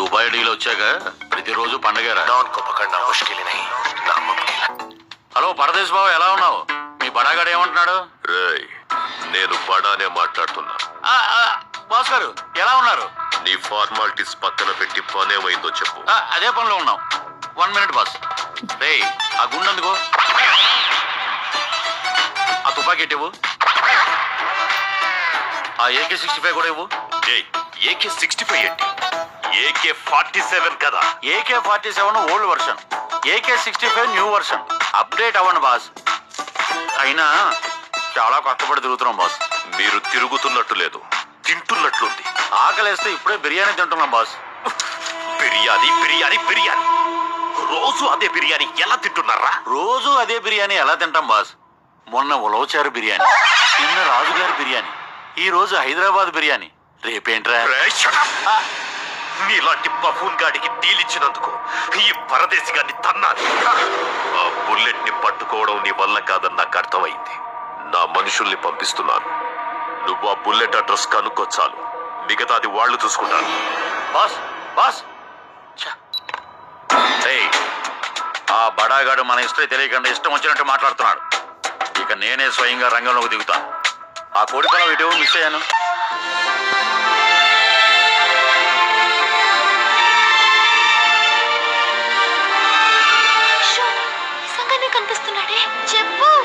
Dubai deal వచ్చాక ప్రతిరోజు పండగ హలో పరదేశ్ బాబు ఎలా ఉన్నావు? మీ బడాగాడు ఏమంటున్నాడు? రేయ్ నేను బడానే మాట్లాడుతున్నా. ఆ, ఆ, బాస్ ఎలా ఉన్నారు? నీ ఫార్మాలిటీస్ పక్కన పెట్టి పనేమైందో చెప్పు. అదే పనిలో ఉన్నావు వన్ మినిట్ బాస్. రే ఆ గుండందుకో ఆ తుపాకి ఇవ్వు? ఆ ఏకే సిక్స్టీ ఫైవ్ కూడా ఇవ్వు? ఏకే సిక్స్టీ ఫైవ్ ఏంటి? ఏకే ఫార్టీ సెవెన్ కదా. AK forty seven old version. AK sixty five new version. Update అవ్వండి బాస్. అయినా చాలా కష్టపడి తిరుగుతున్నాం బాస్. మీరు తిరుగుతున్నట్టు లేదు. తింటున్నట్లుంది. ఆకలేస్తే ఇప్పుడే బిర్యానీ తింటున్నాం బాస్. బిర్యానీ బిర్యానీ బిర్యానీ. రోజు అదే బిర్యానీ ఎలా తింటున్నారా? రోజు అదే బిర్యానీ ఎలా తింటాం బాస్? మొన్న ఉలవచారు బిర్యానీ నిన్న రాజుగారి బిర్యానీ ఈ రోజు హైదరాబాద్ బిర్యానీ. రేపేంట్రా? నీలాంటి బఫూన్ గాడికి డీలిచ్చినందుకు ఈ పరదేశి గారిని తన్నాను ఆ బుల్లెట్ని పట్టుకోవడం నీ వల్ల కాదని నాకు అర్థమైంది. నా మనుషుల్ని పంపిస్తున్నాను. నువ్వు ఆ బుల్లెట్ అడ్రస్ కనుక్కో చాలు. మిగతాది వాళ్ళు చూసుకుంటారు. Boss boss! ఏయ్, ఆ బడాగాడు మన ఇష్టం తెలియకుండా ఇష్టం వచ్చినట్టు మాట్లాడుతున్నాడు. ఇక నేనే స్వయంగా రంగంలోకి దిగుతాను. ఆ కోడిపొలం వీడియో మిస్ అయ్యాను. కనిపిస్తున్నాడే? చెప్పు.